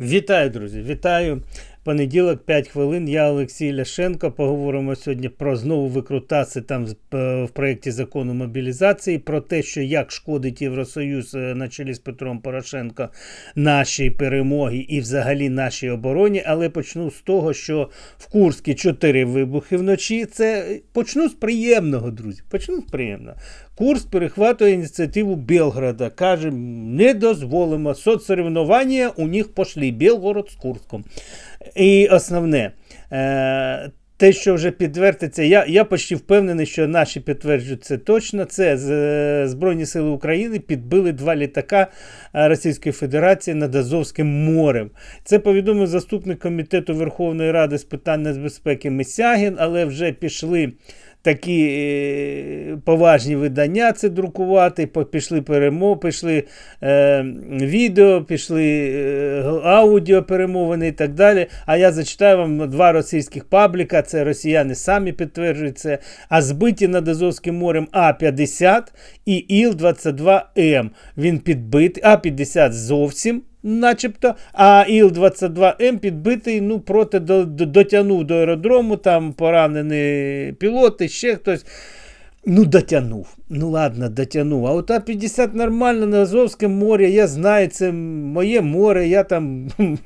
Вітаю, друзі! Вітаю! Понеділок, 5 хвилин. Я Олексій Ляшенко. Поговоримо сьогодні про знову викрутаси там е, в проєкті закону мобілізації, про те, що як шкодить Євросоюз е, на чолі з Петром Порошенко нашій перемоги і взагалі нашій обороні. Але почну з того, що в Курській 4 вибухи вночі. Це почну з приємного, друзі. Почну з приємного. Курск перехватує ініціативу Белграда. Каже, не дозволимо соцсоревнування у них пошли Белгород з Курском. І основне, е, те, що вже підтвердиться, я я почти впевнений, що наші підтверджують це точно. Це е, Збройні Сили України підбили два літака е, Російської Федерації над Азовським морем. Це повідомив заступник комітету Верховної Ради з питань нацбезпеки Месягін, але вже пішли такі е, поважні видання це друкувати, пішли перемо, пішли е, відео, пішли е, аудіо перемовини і так далі. А я зачитаю вам два російських пабліка, це росіяни самі підтверджують це, а збиті над Азовським морем А-50 і Іл-22М. Він підбитий, А-50 зовсім начебто, а Іл-22М підбитий, ну, проти дотягнув до аеродрому, там поранений пілот, ще хтось. Ну, дотягнув. Ну, ладно, дотягнув. А от А-50 нормально на Азовському морі, я знаю, це моє море, я там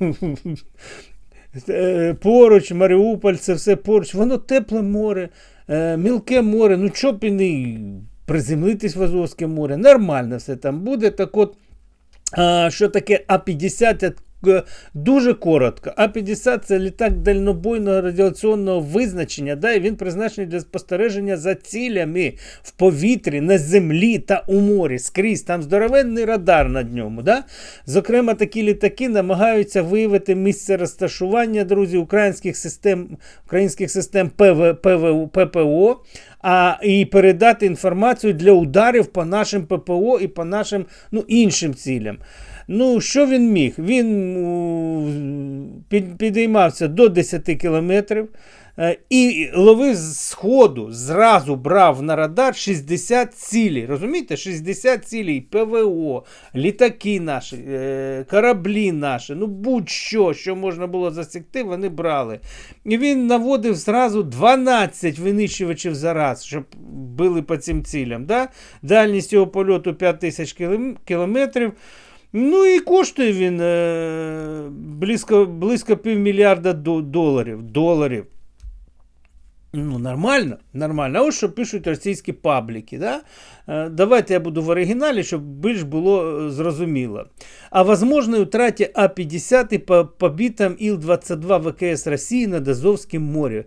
е, поруч, Маріуполь, це все поруч. Воно тепле море, е, мілке море. Ну, що б і не приземлитись в Азовське море. Нормально все там буде. Так от. Що таке А-50? Е, дуже коротко. А-50 це літак дальнобойного радіаційного визначення. да, і Він призначений для спостереження за цілями в повітрі, на землі та у морі. Скрізь там здоровенний радар над ньому. Да? Зокрема, такі літаки намагаються виявити місце розташування друзі, українських систем українських систем ПВ, ПВ, ППО а і передати інформацію для ударів по нашим ППО і по нашим ну, іншим цілям. Ну, що він міг? Він підіймався до 10 кілометрів. Е, і ловив з сходу, зразу брав на радар 60 цілей. Розумієте? 60 цілей ПВО, літаки наші, е, кораблі наші, ну будь-що, що можна було засікти, вони брали. І він наводив зразу 12 винищувачів за раз, щоб били по цим цілям. Да? Дальність його польоту 5000 кілометрів. Ну і коштує він е, близько близько півмільярда доларів. доларів. Ну, нормально, нормально. А ось що пишуть російські пабліки. Да? Е, давайте я буду в оригіналі, щоб більш було е, зрозуміло. О возможной утрате А-50 по побитам Ил-22 ВКС России над Азовским морем.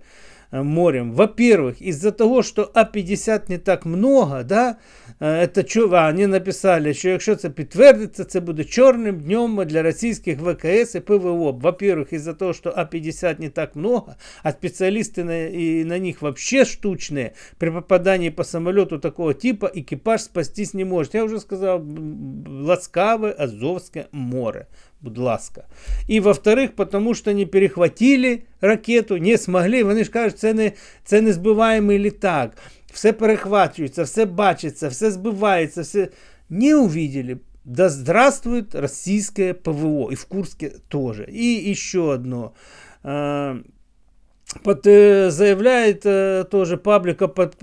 Морем. Во-первых, из-за того, что А-50 не так много, да, э, это що, а, вони написали, що якщо це підтвердиться, це буде чорним днем для російських ВКС и ПВО. Во-первых, из-за того, что А-50 не так много, а специалисты на, и на них вообще штучные, при попадании по самолету такого типа экипаж спастись не может. Я уже сказал, ласкаве Азовское море будь ласка. І во-вторых, тому що не перехватили ракету, не змогли. Вони ж кажуть, це не це не збиваємий літак. Все перехвачується, все бачиться, все збивається, все не увидели. Да здравствует российское ПВО. И в Курске тоже. И еще одно. Под, э, заявляет э, тоже паблика под,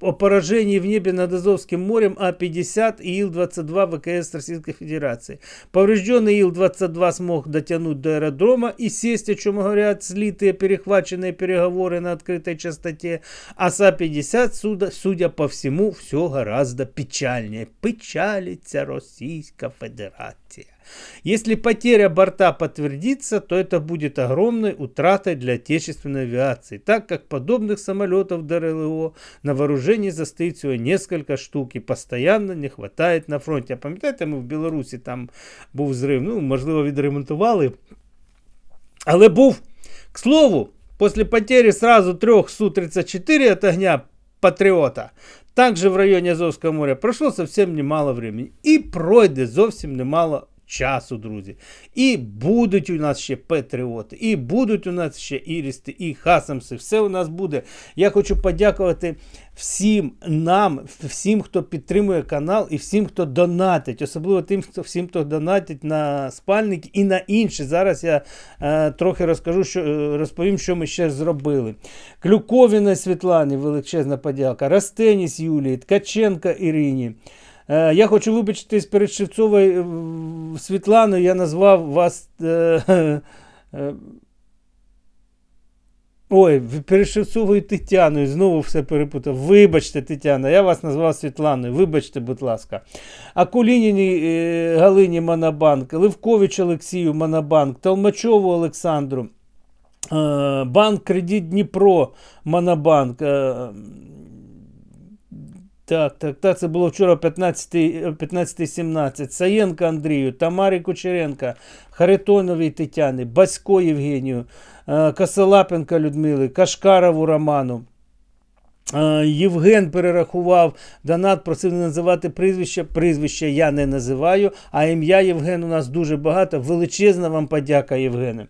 о поражении в небе над Азовским морем А-50 и Ил-22 ВКС Российской Федерации. Поврежденный Ил-22 смог дотянуть до аэродрома и сесть, о чем говорят слитые перехваченные переговоры на открытой частоте. А с А-50, судя, судя по всему, все гораздо печальнее. Печалится Российская Федерация. Если потеря борта подтвердится, то это будет огромной утратой для отечественной авиации, так как подобных самолетов ДРЛО на вооружении застоит всего несколько штук и постоянно не хватает на фронті. А пам'ятаєте, ми в Білорусі там був зрив, ну, можливо, відремонтували. Але був, к слову, после потери сразу трех Су-34 от огня Патриота, также в районе Азовского моря прошло совсем немало времени. И пройде зовсім немало часу, друзі. І будуть у нас ще патріоти, і будуть у нас ще ірісти, і хасамси. Все у нас буде. Я хочу подякувати всім нам, всім, хто підтримує канал, і всім, хто донатить, особливо тим, хто всім, хто донатить на спальники і на інші. Зараз я е, трохи розкажу, що е, розповім, що ми ще зробили. Клюковіна Світлані, величезна подяка, Растеніс Юлії, Ткаченка Ірині. Е, Я хочу вибачитись перед Шевцовою е, Світланою. Я назвав вас. Е, Ой, перед Шевцовою Тетяною знову все перепутав. Вибачте, Тетяна, я вас назвав Світланою. Вибачте, будь ласка. Акулініні Галині Монобанк, Левкович Олексію Монобанк, Толмачову Олександру, Банк Кредит Дніпро Монобанк. Так, так, так, це було вчора 15-17. Саєнка Андрію, Тамарі Кучеренка, Харитоновій Тетяни, Басько Євгенію, е, Косолапенка Людмили, Кашкарову Роману. Е, Євген перерахував донат, просив не називати прізвище. Прізвище я не називаю, а ім'я Євген у нас дуже багато. Величезна вам подяка, Євгене.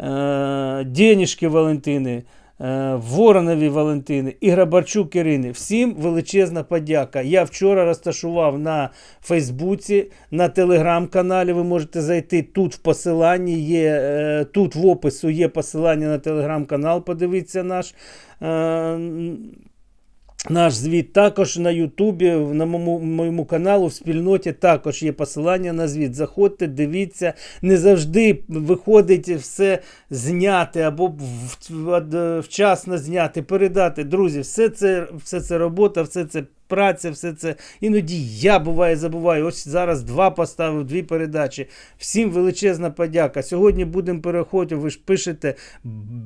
Е, Денішки Валентини. Е, Воронові Валентини і Грабарчук Ірини. Всім величезна подяка. Я вчора розташував на Фейсбуці, на телеграм-каналі. Ви можете зайти тут в посиланні. Є, е, тут в опису є посилання на телеграм-канал. Подивіться наш. Наш звіт також на Ютубі, на моєму, моєму каналу в спільноті також є посилання на звіт. Заходьте, дивіться, не завжди виходить все зняти або вчасно зняти, передати. Друзі, все це, все це робота, все це праця, все це. Іноді я буває забуваю. Ось зараз два поставив, дві передачі. Всім величезна подяка. Сьогодні будемо переходити. Ви ж пишете,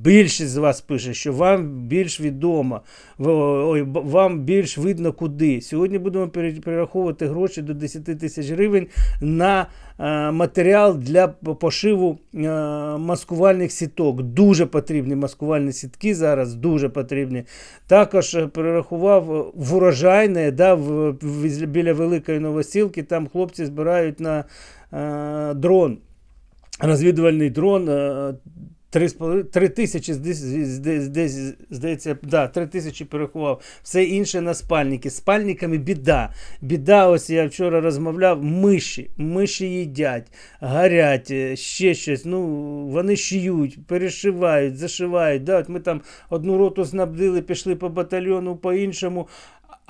більшість з вас пише, що вам більш відомо, вам більш видно куди. Сьогодні будемо перераховувати гроші до 10 тисяч гривень на е, матеріал для пошиву е, маскувальних сіток. Дуже потрібні маскувальні сітки зараз, дуже потрібні. Також е, перерахував е, в урожайне, да, в, в- біля Великої Новосілки. Там хлопці збирають на е, дрон, розвідувальний дрон. Е, Три, з половиною- три тисячі, здається, да, три тисячі переховав. Все інше на спальники. З спальниками біда. Біда, ось я вчора розмовляв, миші. Миші їдять, гарять, е, ще щось. Ну, вони шиють, перешивають, зашивають. Да, от ми там одну роту снабдили, пішли по батальйону по-іншому.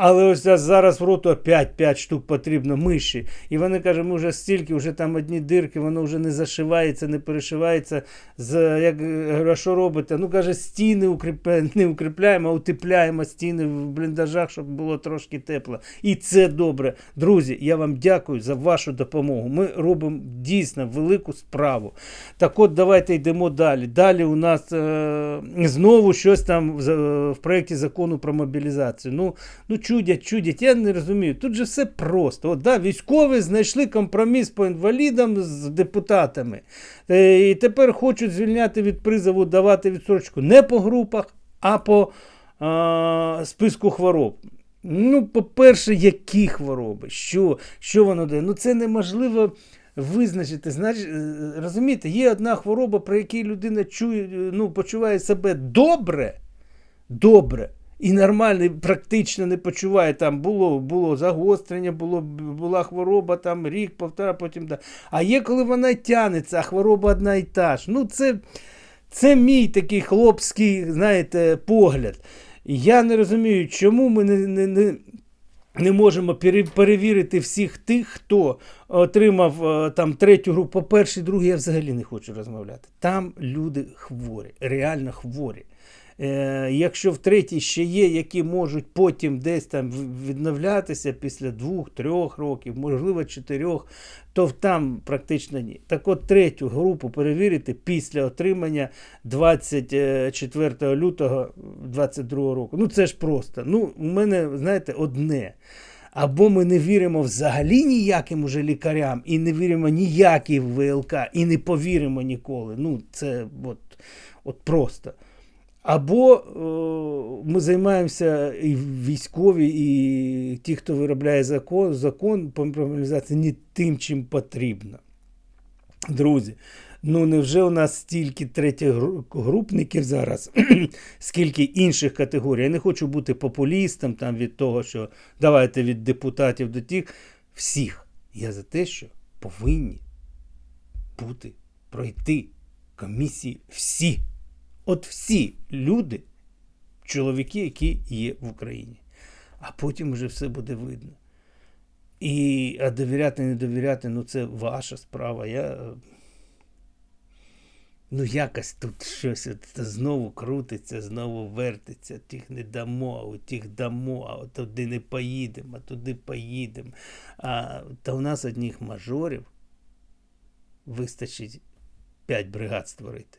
Але ось зараз в роту 5-5 штук потрібно миші. І вони кажуть, ми вже стільки, вже там одні дирки, воно вже не зашивається, не перешивається. З, як е, говорю, а що робите? Ну каже, стіни укріпляємо, не укріпляємо, а утепляємо стіни в бліндажах, щоб було трошки тепло. І це добре. Друзі, я вам дякую за вашу допомогу. Ми робимо дійсно велику справу. Так от давайте йдемо далі. Далі у нас е, знову щось там в, в проєкті закону про мобілізацію. Ну, ну чудять, чудять. Я не розумію. Тут же все просто. От, да, військові знайшли компроміс по інвалідам з депутатами. Е, і тепер хочуть звільняти від призову, давати відсрочку не по групах, а по е, списку хвороб. Ну, по-перше, які хвороби? Що, що воно дає? Ну, це неможливо визначити. Значить, е, розумієте, є одна хвороба, при якій людина чує, ну, почуває себе добре, добре. І нормально, практично не почуває. Там було, було загострення, було, була хвороба, там рік, півтора, потім. Да. А є, коли вона тянеться, а хвороба одна і та ж. Ну, це, це мій такий хлопський, знаєте, погляд. Я не розумію, чому ми не, не, не, не можемо перевірити всіх тих, хто отримав е, там третю групу. По першій, другій я взагалі не хочу розмовляти. Там люди хворі, реально хворі. Е, якщо в третій ще є, які можуть потім десь там відновлятися після двох-трьох років, можливо, чотирьох, то там практично ні. Так от третю групу перевірити після отримання 24 лютого 2022 року. Ну це ж просто. Ну, у мене, знаєте, одне. Або ми не віримо взагалі ніяким уже лікарям, і не віримо ніякій ВЛК, і не повіримо ніколи. Ну, це от, от просто. Або е, ми займаємося і військові, і ті, хто виробляє закон, закон по мобілізації, не тим, чим потрібно. Друзі, ну невже у нас стільки третєгрупників зараз, скільки інших категорій? Я не хочу бути популістом там від того, що давайте від депутатів до тих. Всіх. Я за те, що повинні бути, пройти комісії всі. От всі люди, чоловіки, які є в Україні. А потім вже все буде видно. І а довіряти, не довіряти, ну це ваша справа. Я Ну, якось тут щось от, знову крутиться, знову вертиться, тих не дамо, а у тих дамо, а от туди не поїдемо, а туди поїдемо. А, Та у нас одних мажорів вистачить 5 бригад створити.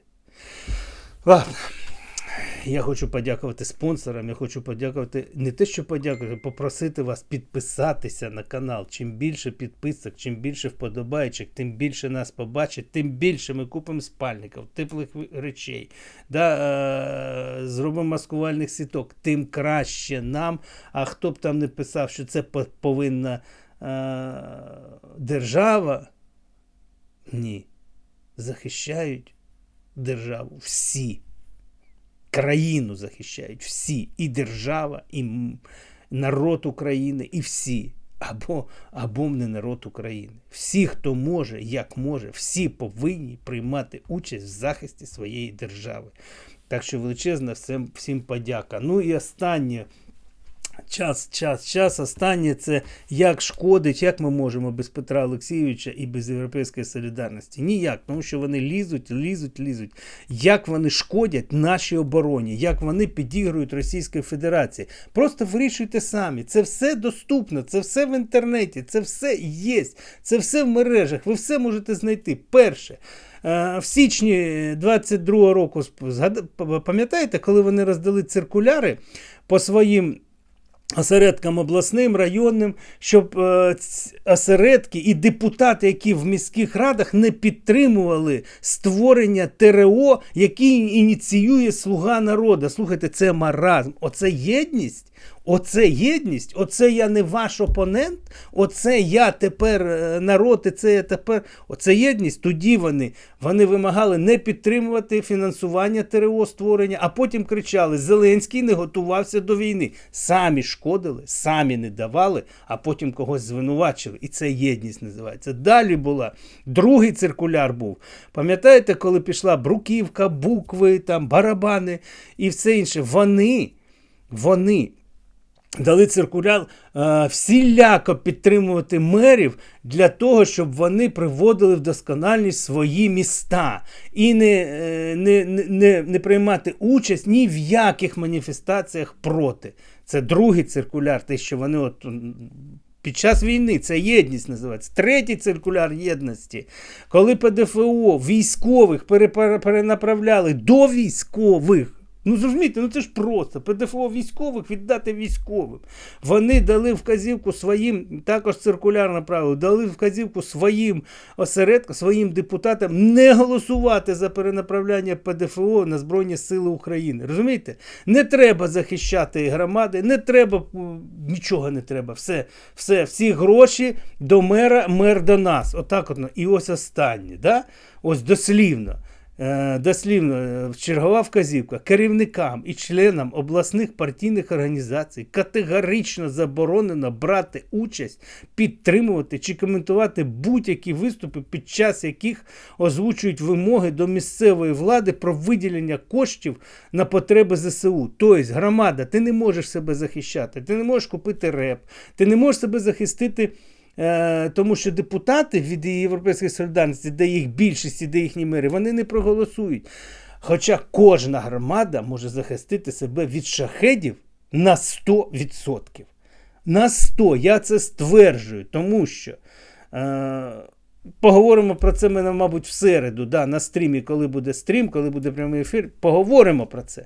Ладно. Я хочу подякувати спонсорам. Я хочу подякувати не те, що подякувати, попросити вас підписатися на канал. Чим більше підписок, чим більше вподобайчик, тим більше нас побачить, тим більше ми купимо спальників, теплих речей, да, е- зробимо маскувальних сіток, тим краще нам. А хто б там не писав, що це повинна е- держава? Ні. Захищають державу всі країну захищають всі, і держава, і народ України, і всі. Або або не народ України. Всі, хто може, як може, всі повинні приймати участь в захисті своєї держави. Так що величезна всім, всім подяка. Ну і останнє. Час, час, час. Останнє це як шкодить, як ми можемо без Петра Олексійовича і без Європейської солідарності. Ніяк, тому що вони лізуть, лізуть, лізуть. Як вони шкодять нашій обороні, як вони підігрують Російської Федерації. Просто вирішуйте самі. Це все доступно, це все в інтернеті, це все є, це все в мережах. Ви все можете знайти. Перше. Е, в січні 22-го року пам'ятаєте, коли вони роздали циркуляри по своїм осередкам обласним, районним, щоб е, осередки і депутати, які в міських радах не підтримували створення ТРО, який ініціює Слуга народу. Слухайте, це маразм. Оце єдність. Оце єдність, оце я не ваш опонент, оце я тепер е, народ, і це я тепер. Оце єдність. Тоді вони вони вимагали не підтримувати фінансування ТРО створення, а потім кричали: Зеленський не готувався до війни. Самі шкодили, самі не давали, а потім когось звинувачили. І це єдність називається. Далі була другий циркуляр був. Пам'ятаєте, коли пішла бруківка, букви, там, барабани і все інше. Вони, вони. Дали циркуляр е, всіляко підтримувати мерів для того, щоб вони приводили в доскональність свої міста і не е, не, не, не приймати участь ні в яких маніфестаціях проти. Це другий циркуляр, те, що вони от. Під час війни це єдність називається. Третій циркуляр єдності, коли ПДФО військових перенаправляли до військових. Ну зрозумійте, ну це ж просто. ПДФО військових віддати військовим. Вони дали вказівку своїм, також циркулярне правило, дали вказівку своїм осередкам, своїм депутатам не голосувати за перенаправляння ПДФО на Збройні Сили України. Розумієте? Не треба захищати громади, не треба, нічого не треба. Все, все, всі гроші до мера, мер до нас. Отак от. І ось останнє. Да? Ось дослівно. Е, дослівно е, чергова вказівка керівникам і членам обласних партійних організацій категорично заборонено брати участь, підтримувати чи коментувати будь-які виступи, під час яких озвучують вимоги до місцевої влади про виділення коштів на потреби ЗСУ. Тобто, громада, ти не можеш себе захищати, ти не можеш купити реп, ти не можеш себе захистити. Е, тому що депутати від Європейської солідарності, де їх більшість і де їхні мери, вони не проголосують. Хоча кожна громада може захистити себе від шахедів на 100%. На 100%. Я це стверджую, тому що. Е, Поговоримо про це ми, мабуть, в середу, да, на стрімі, коли буде стрім, коли буде прямий ефір. Поговоримо про це.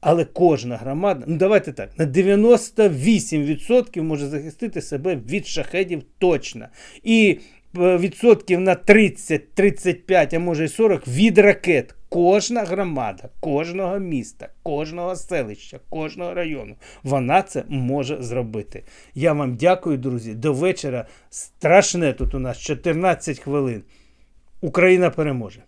Але кожна громада, ну давайте так, на 98% може захистити себе від шахедів точно. І е, відсотків на 30-35, а може й 40 від ракет. Кожна громада, кожного міста, кожного селища, кожного району, вона це може зробити. Я вам дякую, друзі. До вечора. Страшне тут у нас 14 хвилин. Україна переможе.